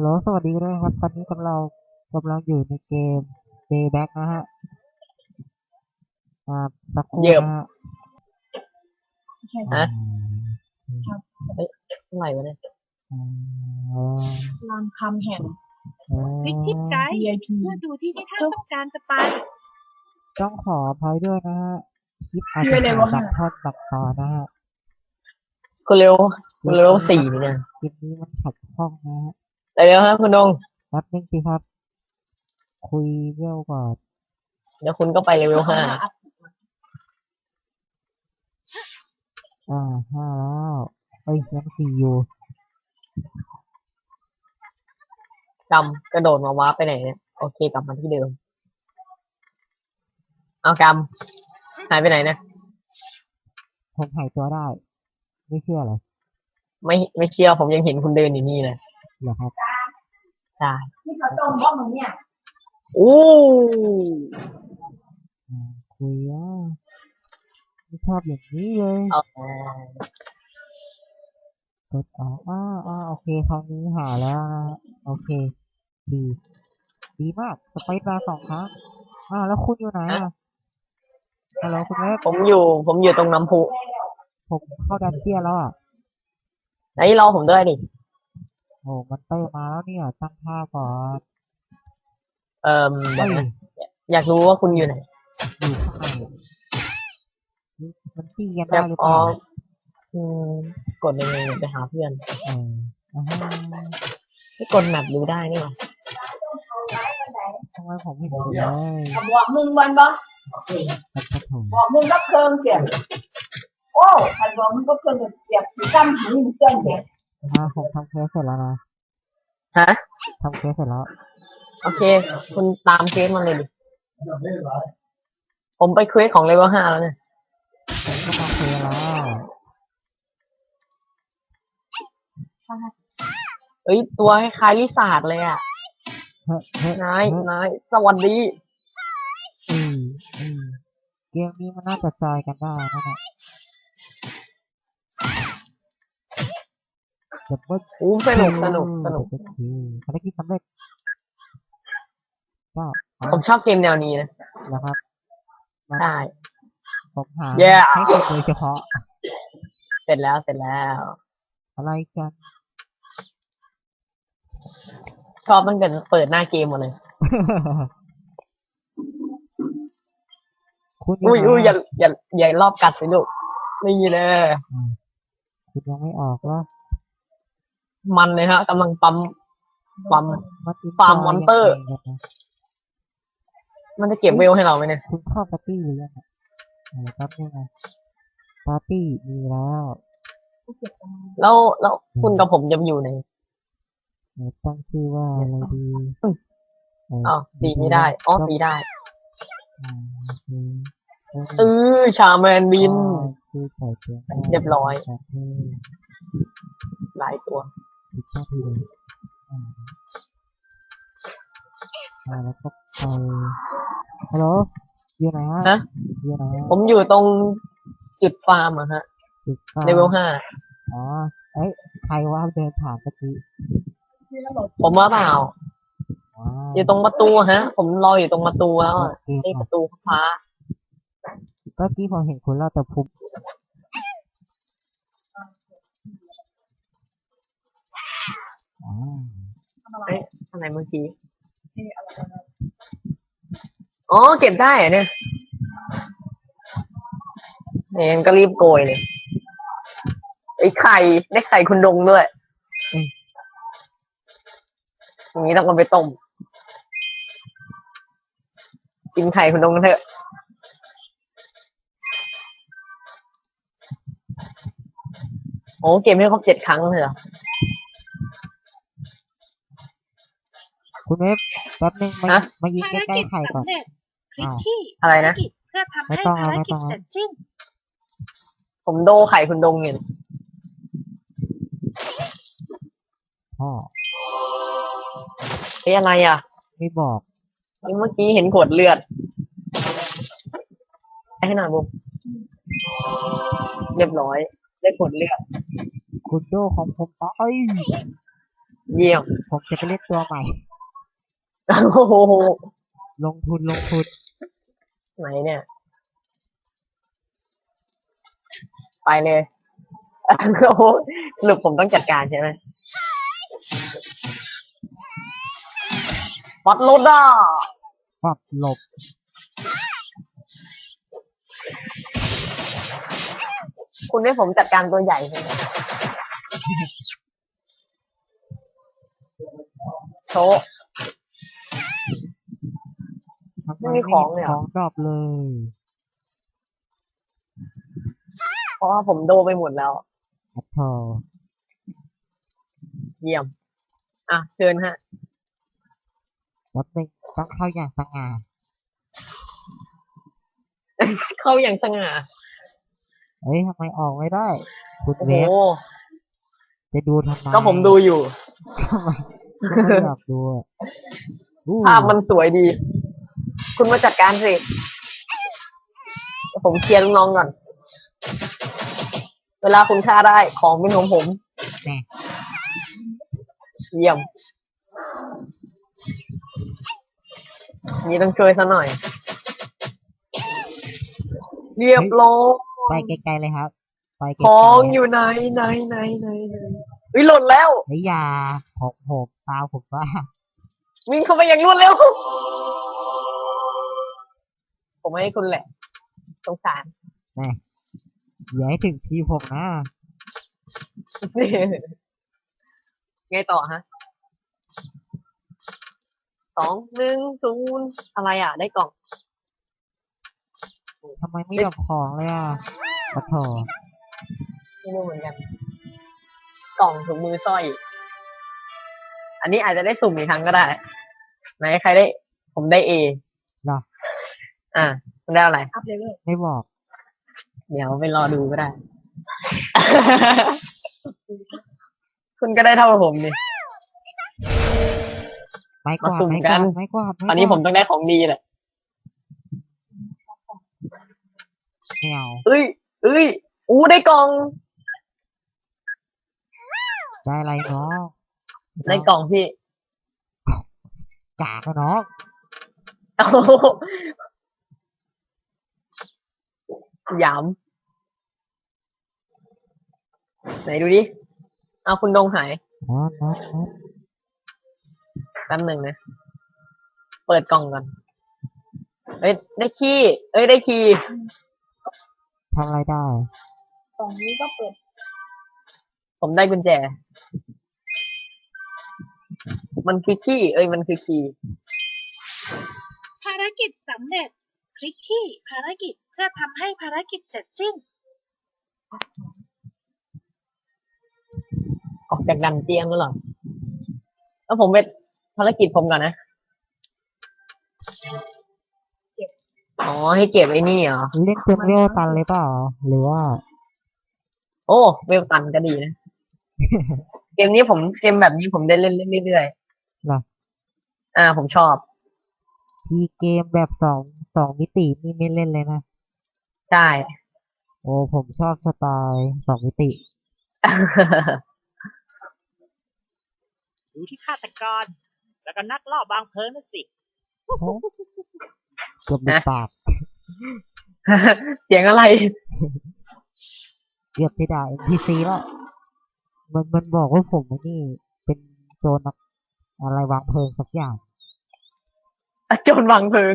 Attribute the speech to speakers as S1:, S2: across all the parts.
S1: ฮัลโหลสวัสดีด้วยครับ ตอนนี้กำลังกำลังอยู่ในเกม Dayback นะฮะอ่าสักครู่
S2: เยี่ยม
S1: นะฮะ
S2: ฮะ
S1: อืม
S2: เท่าไหร่วะเนี่ย
S1: อืม
S3: รามคำแห่ง
S1: เอ่อ
S4: คลิกทิปไกด์
S3: VIP
S4: เพื่อดูที่ที่ท่านต้องการจะไป
S1: ต้องขออภัยด้วยนะฮะคลิปอาจ
S3: ช่
S1: จะ
S3: วยเลย
S1: ขาด
S3: วะ
S1: บักทอดบักตอนนะฮะ
S2: คุณเร็วคุณเร็วสี่เนี่ย
S1: คลิปนี้มันขัดข้องนะฮะ
S2: แต่ เดี๋ยวครับคุณดง
S1: แป๊บนึงสิครับ คุยเรื่องก่อน
S2: เดี๋ยวคุณก็ไปเลเวลห้า
S1: อ่าห้าแล้วเอ้ยยังสี่อยู่
S2: จำกระโดดมาว้าร์ปไปไหนเนี่ยโอเคกลับมาที่เดิม เอากำหายไปไหนเนี่ย
S1: ผมหายตัวได้ ไม่เชื่อเหรอ
S2: ไม่ไม่เชื่อผมยังเห็นคุณเดินอยู่นี่เลย
S1: เหรอครับ
S2: ใช่
S3: ที่เขาต้มว่ามึงเนี่ย
S2: อู้
S1: อ่าคุยอะไม่ชอบอย่างนี้เลย
S2: เอา
S1: กดออกอ่าอ่าโอเคครั้งนี้หาแล้วนะฮะโอเค ดี ดีมากสไปซ์มาสองครั้งอ่าแล้วคุณอยู่ไหนอะฮัลโหลคุณเล็ก
S2: ผมอยู่ ผมอยู่ตรงน้ำพุ
S1: ผมเข้าดันเจียนแล้วอะ
S2: ไหนรอผมด้วยดิ
S1: โอ้มันเตอร์มาแล้วเนี่ยตั้งท่าก่อน
S2: เอ่มเดี๋
S1: เอ้
S2: ยวยนะอยากรู้ว่าคุณอยู่ไหน
S1: อยู่ข้างในมันตีกัน
S2: อ
S1: ได้
S2: ยาก
S1: หรือ
S2: อ
S1: เปล่า
S2: อกอืมกดยังไงไปหาเพื่อน
S1: เอออ่าฮะ
S2: ไม่กดแมปดูได้นี่หว่า
S1: ทำไมผมไม่เห็นคุณเลย
S3: บอกมึงวันบ่
S1: ครับครับผม
S3: บอกมึงก็เคิงเสียบโอ้ใครบอกมึงก็เคิงเสียบสีตั้มหูมึงเจ้าเสียบ
S1: อ่าผมทำเควสเสร็จแล้วนะ
S2: ฮะ
S1: ทำเควสเสร็จแล้ว
S2: โอเค คุณตามเควสมาเลยดิ ผมไปเควสของเลเวลห้าแล้วเนี่ย
S1: ผมก็ทำเควสแล้ว
S2: เอ้ย ตัวคล้ายๆลิซ่าร์ดเลยอะ
S1: เฮ้ยเฮ้ย
S2: นาย
S1: เฮ้ย
S2: นาย สวัสดี
S1: อืมอืมเกมนี้มันน่าจะจอยกันได้นั่นแหละดับเบิล
S2: อู้สนุกสนุกสนุก
S1: ดับเบิลคิวภารกิจสำเร็จก็อ๋อ
S2: ผมชอบเกมแนวนี้นะ
S1: แล้วครับ
S2: ใช่
S1: ผมหา
S2: Yeah
S1: ให้คุณโดยเฉพาะ
S2: เสร็จแล้วเสร็จแล้ว
S1: อะไรกัน
S2: ชอบตั้งแต่เปิดหน้าเกมหมดเลย
S1: คุณ
S2: อุ้ย
S1: ไหน
S2: อุ้ยอย่าอย่าอย่ารอบกัดสิลูกนี่เลย
S1: คุณยังไม่ออกวะ
S2: มันเลยฮะกำลังปั๊ม ปั๊ม
S1: มันอิน
S2: ฟาร์ม
S1: จย
S2: มอนเตอร์
S1: ยังไงกันนะ
S2: มันจะเก็บเวลให้เราไหมเนี่ย
S1: คุณเข้าปาร์ตี้หรือยังอะเออแป๊บนึงนะปาร์ตี้มีแล้ว
S2: แล้วแล้วคุณกับผมจะอยู่ไหน
S1: เออตั้งชื่อว่าอะไรดี
S2: อืม
S1: เออ
S2: อ้าวตีไม่ได้อ๋อตีได้
S1: อ่าโอเคเออ
S2: เออชาแมนบิน
S1: อ๋อคือใส่เตียงได้
S2: เรียบร้อย
S1: โอเค
S2: หลายตัว
S1: ผิดชาติเลยอ่าอ่าแล้วก็ไปฮัลโหลอยู่ไหนฮะ
S2: ฮะ
S1: อยู่ไหนฮะ
S2: ผมอยู่ตรงจุดฟาร์มอะฮะ
S1: จุดฟ้า
S2: เลเวลห้า
S1: อ๋อเอ้ยใครว่าเดินผ่านเมื่อกี้
S2: ผมว่าเปล่า
S1: อ๋อ
S2: อยู่ตรงประตูฮะ ผมรออยู่ตรงประตูแล้วอะ
S1: โอเค
S2: ไอ้
S1: ค
S2: ป
S1: รับ
S2: ระตูฟ้า
S1: เมื่อกี้ผมเห็นคุณเล่าแต่ผม อ๋อ
S2: เอ๊ะอะไรเมื่อกี้อ๋อ เก็บได้เหรอะเนี่ยเนี่ยก็รีบโกยเลยไอ้ไข่ได้ไข่คุณดงด้วยอย่างนี้ต้องเอาไปต้ม กินไข่คุณดงกันเถอะ โอ้เก็บให้ครบเจ็ดครั้งเลยเหรอ
S1: คุณเวฟแป๊บนึงมา
S2: ฮะ
S1: มายิง
S4: ภาร
S1: ใกล้
S4: กิจ
S1: ๆไข่ก่อน
S4: สำเร็จคลิกที่
S2: อะไรนะ
S4: ภารกิจเพื่อทำ
S1: ไม่
S4: ให้
S1: ต้อง
S4: ภาร
S1: ไม่
S4: กิ
S1: ต้
S4: จ
S1: อง
S4: เสร็จสิ้น
S2: ผมโดไข่คุณดงเนี่ย
S1: พ่อ
S2: เฮ้ยอะไรอะ
S1: ไม่บอก
S2: นี่เมื่อกี้เห็นขวดเลือดให้หน่อยบุ๊มเรียบร้อย ได้ขวดเลือด
S1: คุณโดของผมไป
S2: เยี่ยม
S1: ผมจะไปเล่นตัวใหม่
S2: โอ้โห
S1: ลงทุนลงทุน
S2: ไหนเนี่ย ไปเลยโอ้โหสรุปผมต้องจัดการใช่ไหมปัดรถอะ
S1: ปรับหลบ
S2: คุณให้ผมจัดการตัวใหญ่ใช่ไหมโชว์
S1: ทำ ไม
S2: ไม่มีของเลยเหรอ
S1: ของดรอปเลย
S2: เพราะว่าผมโดนไปหมดแล้ว
S1: อัพพอ
S2: เยี่ยม อะเชิญฮะ
S1: แป๊บนึงต้องเข้าอย่างสง่า
S2: เข้าอย่างสง่า
S1: เอ้ยทำไมออกไม่ได้ คุณ
S2: โอ้
S1: เว
S2: โห
S1: ฟจะดูทำไม
S2: ก็ผมดูอยู่
S1: ทำไมไม่อยากดูอะอู้
S2: ภาพมันสวยดี คุณมาจัดการสิเดี๋ยวผมเคลียร์ลูกน้องก่อน เวลาคุณฆ่าได้ของเป็นของผม
S1: แน่
S2: เยี่ยม นี่ต้องช่วยซะหน่อย เรียบร้อย
S1: ไปไกลๆเลยครับไปไกล
S2: ข
S1: ๆ
S2: องอยู่ไหนไหนไหนไหนไหนเฮ้ยหล่นแล้ว
S1: เฮ้ยอยาของผมตามผมว่า
S2: วิ่งเข้าไปอย่างรวดเร็ว ผมให้คุณแหละ สงสาร
S1: แน่อย่าให้ถึงทีผมนะ
S2: ไงต่อฮะสองหนึ่งศูนย์อะไรอะ ได้กล่อง
S1: ทำไมไม่ดรอปของเลยอะปะโถ
S2: ไม่รู้เหมือนกัน กล่องถุงมือสร้อย อันนี้อาจจะได้สุ่มอีกครั้งก็ได้ ไหนใครได้ ผมได้เอ
S1: เหร อ
S2: อ่าคุณได้อะไร
S3: อัพเลเวล
S1: ไม่บอก
S2: เดี๋ยวไปรอดูก็ได้ คุณก็ได้เท่ากับผมนี่
S1: ไม้กวาด
S2: มาสุ่ม
S1: ไม้ก
S2: กั
S1: วานดไม้กวาดไกวาด
S2: ตอนนี้ผมต้องได้ของดีแหละ
S1: ไม่เอา
S2: เอ้ย เอ้ย อู้ได้กล่อง
S1: ได้อะไรเนาะ
S2: ได้กล่องพี่
S1: กากอะเนาะ
S2: โอ้โหหยาม ไหนดูดิ เอาคุณดงหาย
S1: นะนะนะ
S2: แป๊บหนึ่งนะ เปิดกล่องก่อน เอ้ย ได้คีย์เอ้ย ได้คีย์
S1: ทำอะไรได้
S3: กล่องนี้ก็เปิด
S2: ผมได้กุญแจ มันคือคีย์เอ้ย มันคือคีย์
S4: ภารกิจสำเร็จค ลิกที่ภารกิจเพื่อทำให้ภารกิจเสร็จสิ้น
S2: ออกจากดันเจียนแล้วเหรอแล้วผมเป็นภารกิจผมก่อนนะ อ๋อ ให้เก็บไอ้นี่เหรอ
S1: เล่นจนเวลตันเลยเปล่า หรือว่า
S2: โอ้ เวลตันก็ดีนะ เกมนี้ผมเกมแบบนี้ผมได้เล่นเรื่อย
S1: เหรอ
S2: ๆอ่า ผมชอบ
S1: ทีเกมแบบสองสองมิตินี่ไม่เล่นเลยนะ
S2: ใช่
S1: โอ้ผมชอบสไตล์สองมิติ
S5: ดูที่ฆาตกร แล้วก็นักล่อบางเพลิงนั่นสิ
S1: เกือบหลุดปาก
S2: เสียงอะไร
S1: เกือบจะด่า NPC แล้วมันมันบอกว่าผมไอ้นี่ เป็นโจรนักอะไรวางเพลิงสักอย่าง
S2: โจรวางเพลิง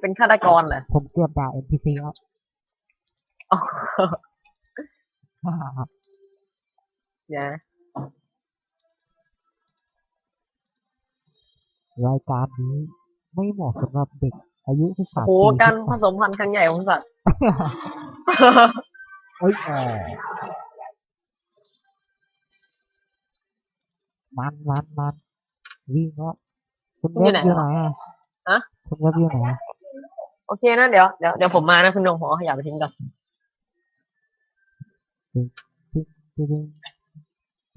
S2: เป็นฆาตกรเหรอ
S1: ผมเกือบด่า NPC แล้ว
S2: อ๋อเนี่ย
S1: รายการนี้ไม่เหมาะสำหรับเด็ก อายุสิบสาม
S2: โห
S1: ปี
S2: การ
S1: ขึ้น
S2: ผ
S1: ไป
S2: สมพันธุ์ครั้งใหญ่ของสัตว์
S1: เอ้ยแหมมันมันมันวิ่งแล้วคุณ
S2: คุณอยู่
S1: เว็บ
S2: ไหน
S1: อยู่ไหนอะ
S2: ฮะ
S1: คุณเว็บอยู่ไหน
S2: โอเคนะเดี๋ยวเดี๋ยวเดี๋ยวผมมานะคุณนงผมเอาขยะไปทิ้งก่อน
S1: ตึ้งตึ้งตึ้ง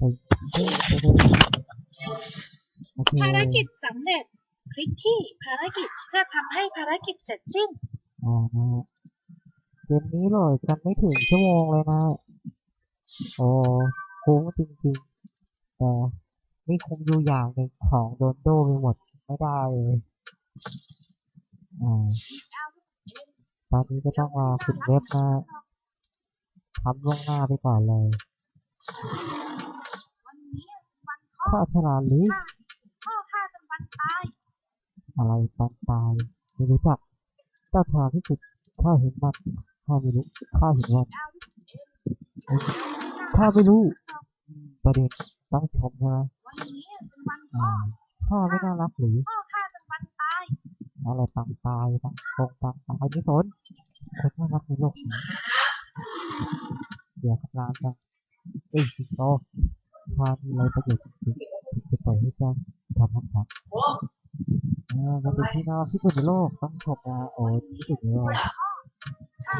S1: ตึ้งตึ้งตึ้งโอเค
S4: ภารกิจสำเร็จ คลิกที่ภารกิจเพื่อทำให้ภารกิจเสร็จสิ้น
S1: อ่านะฮะเกมนี้โหลดกันไม่ถึงชั่วโมงเลยนะ โอ้คุ้มจริงๆ แต่นี่คงอยู่อย่างหนึ่งของโดนโดไปหมดไม่ได้เลยอ่า ตอนนี้ก็ต้องรอคุณเว็บนะทำล่วงหน้าไปก่อนเลยข้าฉลาดหรือ
S4: พ่อข้าเป็นวันตาย
S1: อะไรตอนตายไม่รู้จักเจ้าฉลาดที่สุดข้าเห็นมันข้าไม่รู้ข้าเห็นมัน
S4: ดา
S1: ข้าไม่รู้ประเด็นต้องชมใช่ไหม
S4: วันนี้เป็นวันพ่
S1: อ่า
S4: อ
S1: ข้าไม่น่ารักหรือ
S4: พ่อข้าเป็นวันตาย
S1: อะไรปังตายปังตรงปังตายไม่สนคนน่ารักในโลกนี้เดี๋ยวกำลังจังเอ้ยสิโตข้ามีอะไรประโยชน์จริงๆจะปล่อยให้เจ้าทำครับเออมันเป็นที่น่ารักที่สุดในโลกต้องชมนะโอ้ที่สุดในโลก
S4: ข้า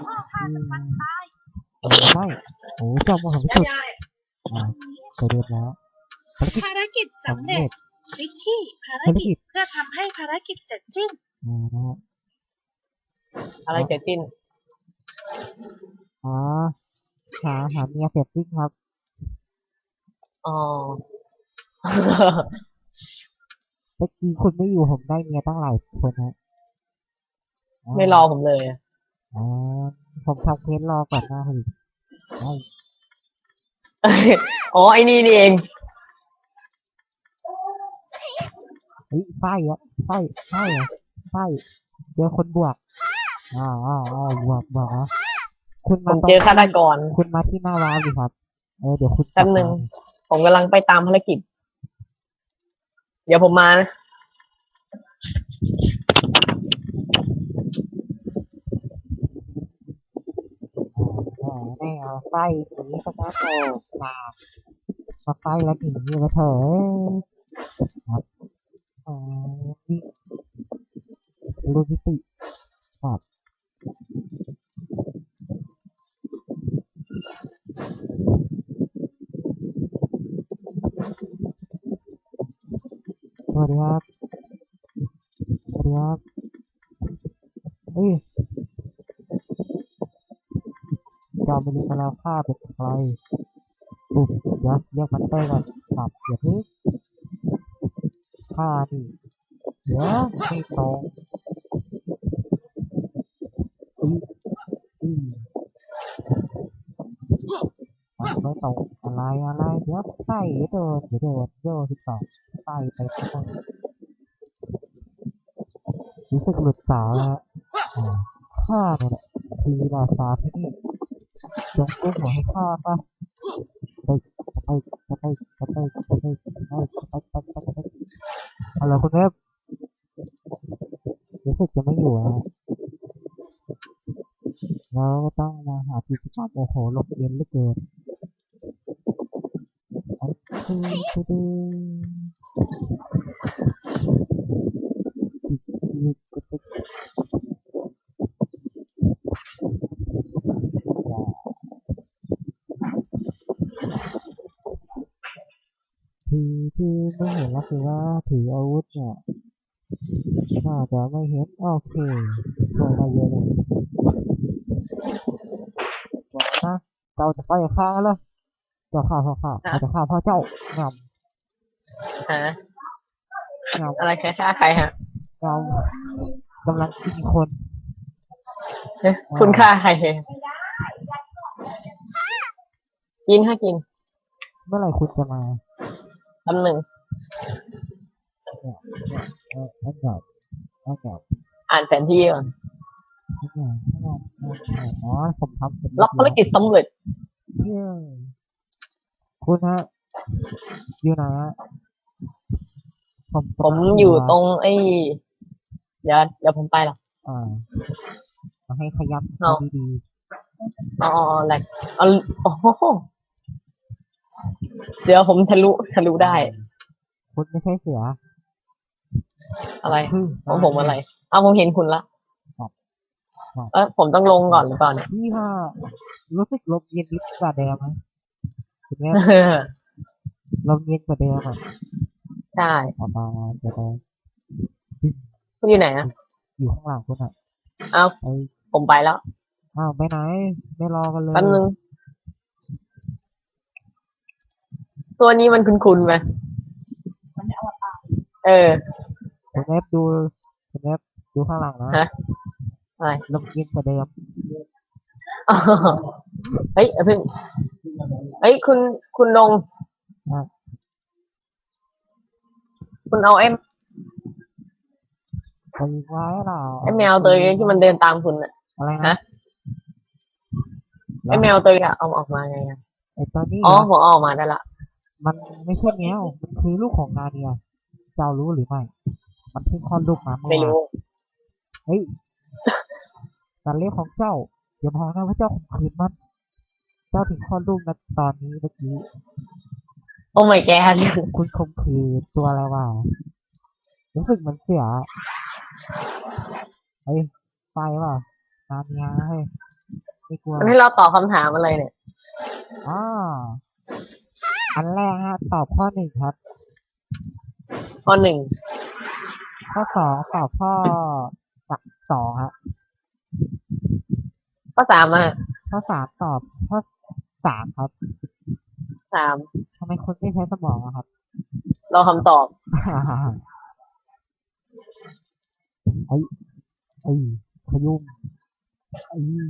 S4: พ่อข้าเป็นวันตาย
S1: เออใช่โอ้เจ้ามหันที่สุดอ่า
S4: วันนี้
S1: ไปเรียนแล้วภารกิจสำเร็จ
S4: จคลิกที่ภาร
S1: ภารกิ
S4: กิ
S1: จ
S4: จเพื่อทำให้ภารกิจเสร็จสิ้น
S1: อ่านะฮะ
S2: อะไรเกิดขึ้น
S1: อ๋อหาหาเมียเสร็จสิ้นครับ
S2: อ๋อ
S1: เมื่อกี้คุณไม่อยู่ผมได้เมียตั้งหลายคนฮะา
S2: ไม่รอผมเลยอะ
S1: อ๋อผมทำเควสรอก่อนหน้าคุณใช่
S2: อ๋อไอ้นี่นี่เอง
S1: เฮ้ยไส้อะไส้ไส้อะไส้เจอคนบวกอ๋ออ๋ออ๋อบวกบวกนะคุณ
S2: ผ
S1: มามตรง
S2: เจอฆาตกร
S1: คุณมาที่หน้าว้าวดิครับเออเดี๋ยวคุณ
S2: แป๊บนึงผมกำลังไปตามภารกิจ เดี๋ยวผมมานะ
S1: อ๋อแน่เอาไส้หนีสกาโตมามาไส้แล้วหนีมาเถอะเอ้ยครับ อ๋อนี่รูมิติครับสวัสดีครับสวัสดีครับเฮ้ยจอมไม่รู้มาแล้วข้าเป็นใครปุ๊บเดี๋ยวเรียกมันเตอร์ก่อนสับอย่าพิ่ง ข้านี่เดี๋ยวไม่ตรงอีอีมันไม่ตรงอะไรอะไรเดี๋ยวใส่เดี๋ยวโดเดี๋ยวโดนโยสิบสองใส่ไปทั้งหมดรู้สึกหลุดสาวแล้วฆ่าข้าเนี่ยแหละคือราชาที่นี่จงกุ้มหัวให้ข้าปะไปไปไปไปไปไปไปไปไป ฮัลโหลคุณเวฟรู้สึกจะไม่อยู่นะฮะเราก็ต้องมาหากิจกรรมโอ้โหหลบเย็นเหลือเกินอันคือคือคือ ที่ที่ ไม่เห็นแล้วคือว่าถืออาวุธเนี่ยน่าจะไม่เห็นโอเคช่วยได้เยอะเลยบอกนะเจ้าจะไปฆ่าแล้วเจ้าฆ่าพ่อข้าเขาจะฆ่าพ่อเจ้าง
S2: ฮะำ
S1: งำ
S2: อะไรใครฆ่าใครฮะ
S1: งำกำลังกินคน
S2: เอ๊ะคุณฆ่าใครกินค่ะกิน
S1: เมื่อไหร่คุณจะมา
S2: คำหนึ่ง
S1: เนี่ยเนี่ยเออนั่นเหรอนั่นเหรอ
S2: อ่านแผนที่ก่อน
S1: อ๋อผมทำเป็น
S2: รับภารกิจสำเร็จ
S1: คุณฮะอยู่ไหนฮะผม
S2: ผมอยู่ตรงไอ้เดี๋ยวเดี๋ยวผมไปหรอก
S1: อ่ามาให้ขยับดี
S2: อ๋อแหลกอาโอ้โหเดี๋ยวผมทะลุทะลุได้
S1: คุณไม่ใช่เสือ
S2: อะไร
S1: พึ่ง
S2: ของผมอะไร เอาผมเห็นคุณละ
S1: ครับ
S2: เออผมต้องลงก่อนหรือเปล่าเนี่ย
S1: พี่ค่ะรู้สึกลมเย็นนิดกว่าเดิมไหมคุณแม่ลมเย็นกว่าเดิมอะ
S2: ใช่
S1: ประมาณจะได้
S2: คุณอยู่ไหนอะ
S1: อยู่ข้างหลังคุณอะ
S2: เอา
S1: ไป
S2: ผมไปแล้ว
S1: อ้าวไปไหน ไม่รอกันเลย
S2: แป๊บนึง ตัวนี้มันคุ้นๆไหม
S3: มันไม่เอาตาย
S2: เออ
S1: คุณเอฟดูคุณเอฟดูข้างหลังนะ
S2: ฮะอะไร
S1: ลมเย็นกว่าเดิม
S2: อ๋อเฮ้ยอย่าเพิ่งเฮ้ยคุณคุณลง
S1: อะ
S2: คุณเอาไอ้
S1: ไปไว้เหรอ
S2: ไอ้แมวตัวนี้ที่มันเดินตามคุณอะ
S1: อะไรนะ
S2: ฮะไอ้แมวตัวนี้อะเอาออกมาไงอะ
S1: ไอ้ตอนนี้
S2: อ๋อ
S1: เหรอ
S2: ผมเอาออกมาได้ละ
S1: มันไม่ใช่แมวมันคือลูกของนาเนีย เจ้ารู้หรือไม่ มันเพิ่งคลอดลูกมาเมื่อ
S2: ไม่
S1: วาน
S2: รู้
S1: เฮ้ยการเลี้ยงของเจ้าอย่าพอกนะว่าเจ้าข่มขืนมัน เจ้าถึงคลอดลูกมาตอนนี้เมื่อกี้
S2: โอ้ my god
S1: คุณข่มขืนตัวอะไรวะรู้สึกเหมันเสียเฮ้ยไฟว่ะนาเนียเฮ้ยไม่กลัว
S2: มันให้เราตอบคำถามอะไรเนี่ย
S1: อ๋ออันแรกฮะตอบข้อหนึ่งครับ
S2: ข้อหนึ่ง
S1: ข้อสองตอบข้อสักสองฮะ
S2: ข้อสามอะ
S1: ข้อสามตอบข้อสามครับ
S2: สาม
S1: ทำไมคุณไม่ใช้สมองอะครับ
S2: รอคำตอบ
S1: ไอ้ไอ้ขยุ่มไอ้นี่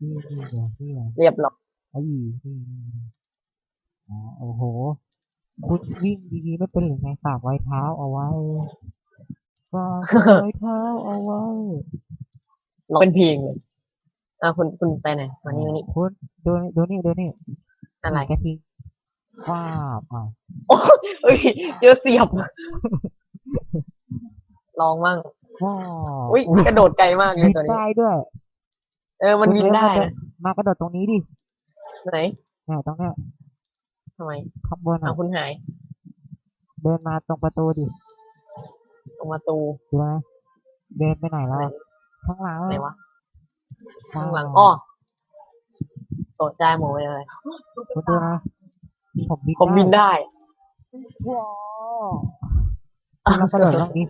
S1: นี่นี่เดี๋ยวนี่เหรอ
S2: เรียบร้อย
S1: ไอ้นี่นี่อ๋อโอ้โห คุณวิ่งดีๆไม่เป็นหรือไงฝากไว้เท้าเอาไว้ฝากไว้เท้าเอาไว้
S2: ร้องเป็นเพลงเลยอะคุณคุณไปไหนมานี่มานี่
S1: คุณดูนี่ดูนี่ดูนี่
S2: อะไร
S1: กระทิงว้าบอะ
S2: โอ้ยเอ้ยเจอเสียบลองมั่ง
S1: ว้าว
S2: อุ้ยกระโดดไกลมากเลย
S1: บิน
S2: ตัวนี้
S1: ได้ด้วย
S2: เออมันบินได้นะ
S1: มากระโดดตรงนี้ดิ
S2: ไหน
S1: เนี่ยตรงเนี้ย
S2: ทำไม
S1: ข้างบน
S2: เอา
S1: อะ
S2: คุณหาย
S1: เดินมาตรงประตูดิ
S2: ตรงประตู
S1: ดูไหมเดินไปไหนแล้ว
S2: ไหน
S1: อะข้างหลัง
S2: ไหนวะ
S1: ว้ว
S2: ข้างหลังอ้อตกใจหมดเลย
S1: คุณดูนะผมบิน
S2: ผมบินได้
S1: ว้าวคุณลองกระโดดลงดิ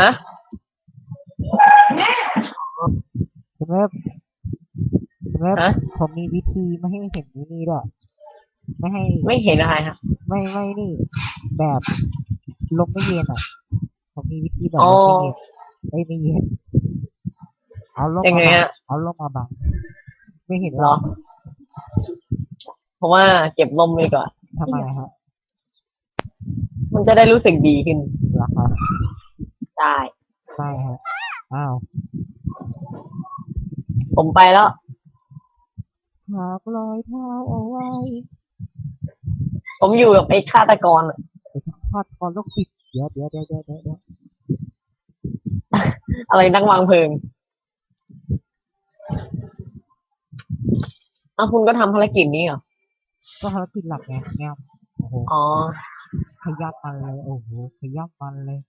S2: ฮะ
S1: คุณเว็บคุณเว็บ
S2: ฮะ
S1: ผมมีวิธีไม่ให้เห็นนี่นี่ด้วยไม่ให้
S2: ไม่เห็นอะไรฮะ
S1: ไม่ไม่นี่ แบบลมไม่เย็นอะ ผมมีวิธีแบบ
S2: อ๋อ
S1: ลมไม่เย็นเอ้ยไม่เย็นเอาลม
S2: ยัง
S1: มา
S2: ไง
S1: บัง
S2: ฮะ
S1: เอาลมมาบังไม่เห็น
S2: เหรอเพราะว่าเก็บลมไปก่อน
S1: ทำไมฮะ
S2: มันจะได้รู้สึกดีขึ้น
S1: เหรอครับ
S2: ได้
S1: ไม่ฮะอ้าว
S2: ผมไปแล้ว
S1: หากรอยเท้าเอาไว้
S2: ผมอยู่กับไอ้ฆาตกรอะ
S1: ไปทอดคอลูกศิษย์เดี๋ยวเดี๋ยวเดี๋ยวเดี๋ยวเดี๋ยวเดี๋ยว
S2: อะไรนักวางเพลิงอ้าวคุณก็ทำภารกิจนี้เหรอ
S1: ก็ภารกิจหลักไงแงวโอ้โห
S2: อ๋อ
S1: ขยับมันเลยโอ้โหขยับมันเลย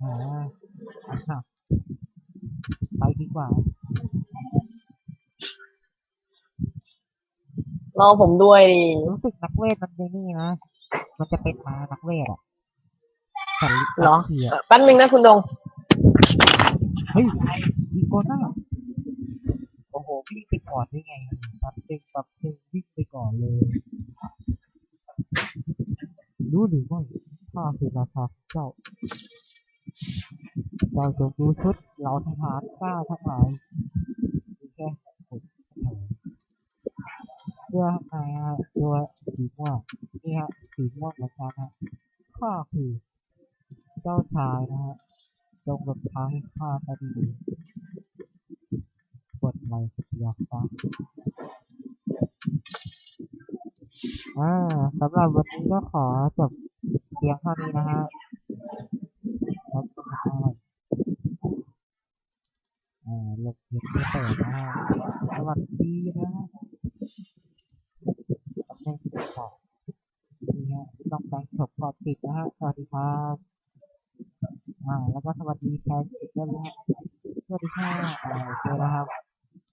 S1: อ่าอะไปดีกว่า
S2: รอผมด้วยดิ
S1: รู้สึกนักเวทมันในนี่นะ มันจะเป็นมานักเวทอะแต่
S2: เหรอ
S1: เขีย
S2: เอ่อแป๊บนึงนะคุณดง
S1: เฮ้ยมีโกน่าโอ้โหวิ่งไปก่อนได้ไงแป๊บนึงแป๊บนึงวิ่งไปก่อนเลยรู้หรือไม่ข้าคือราชาของเจ้าเจ้าจงดูชุดเราทหารกล้าทั้งหลายมีแค่ผมเท่านั้น เสื้อข้างในฮะตัวสีม่วงนี่ฮะสีม่วงเหมือนกันฮะข้าคือเจ้าชายนะฮะจงหลบทางให้ข้าซะดีกดไลค์อยากฟังอ่าสำหรับวันนี้ก็ขอจบเพียงเท่านี้นะฮะครับอ่าลงเพียงไม่เปิดนะฮะสวัสดีนะฮะแม่งบอกนี่ฮะต้องแปลงฉกก ครับ สวัสดีครับอ่าแล้วก็สวัสดีแฟนอีกด้วยนะฮะสวัสดีค่ะอ่าโอเคนะครับ